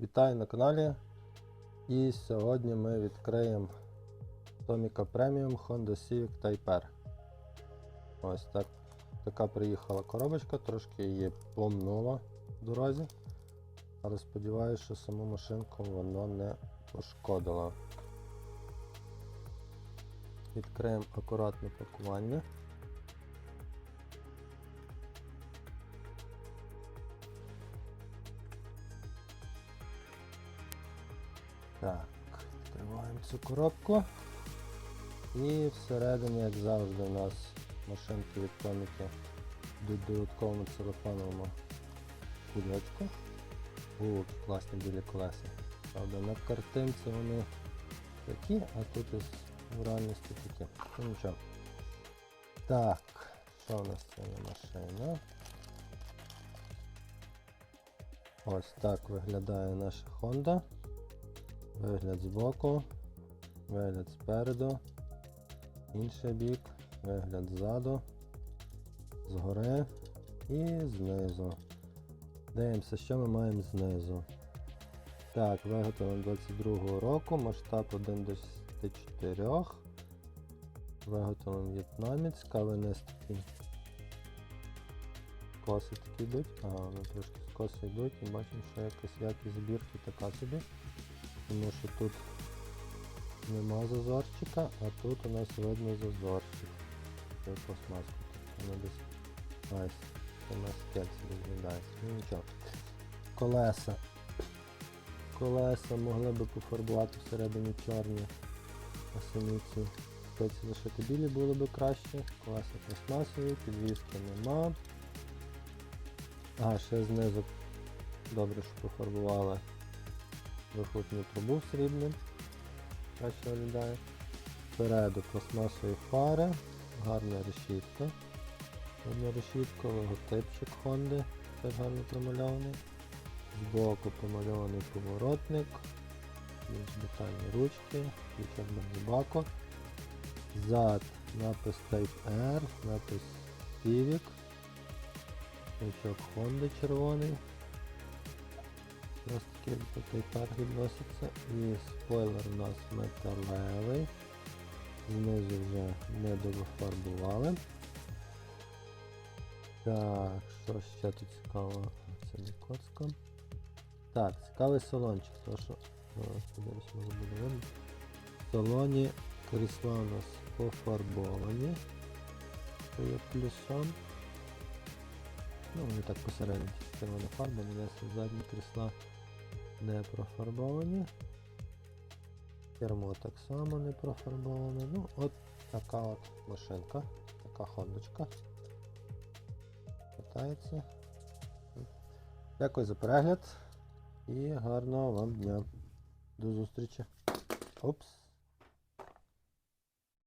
Вітаю на каналі. І сьогодні ми відкриємо Tomica Premium Honda Civic Type R. Ось так. Така приїхала коробочка, трошки її помнуло в дорозі. Але сподіваюся, що саму машинку воно не пошкодило. Відкриємо акуратне пакування. Так, відкриваємо цю коробку. І всередині, як завжди, у нас машинки від коміки йдуть додатковому целофановому кульочку. О, класні білі колеса. Правда, на картинці вони такі, а тут в реальності такі. Ну нічого. Так, що у нас це за машина? Ось так виглядає наша Honda. Вигляд збоку, вигляд спереду, інший бік, вигляд ззаду, згори і знизу. Дивимося, що ми маємо знизу. Так, виготовлено 22 року, масштаб 1 до 64. Виготовлено в'єтнамець, кавенистий. Коси такі йдуть, а вони трошки скоси йдуть і бачимо, що якась якість збірки така собі. Тому що тут нема зазорчика, а тут у нас видно зазорчик. Це пластмаску. Тут воно десь ось, у нас кельці розглядається. Ну нічого. Колеса. Колеса могли би пофарбувати всередині чорні осениці. Спеці лишити білі було б краще. Колеса пластмасові, підвіски нема. А, ще знизу добре, що пофарбували вихлопну трубу срібним. Краще виглядає. Спереду пластмасові фари, гарна решітка. Гарна решітка, логотипчик Honda, теж гарно промальований. Збоку помальований поворотник, більш детальні ручки, ключок бензобаку. Зад напис Type R, напис Civic, значок Honda червоний. Ось такий такий пар відноситься. І спойлер у нас металевий. Знизу вже не дофарбували. Так, що ще тут цікаво? Це не коцка. Так, цікавий салончик, то що зараз подивлюсь, може буде видно. В салоні крісла у нас пофарбовані. Це є плюсом. Ну, вони так посередині червона фарба, нанесли задні крісла не профарбовані. Кермо так само не профарбоване. Ну, от така от машинка, така хондочка. Катається. Дякую за перегляд і гарного вам дня. До зустрічі. Опс.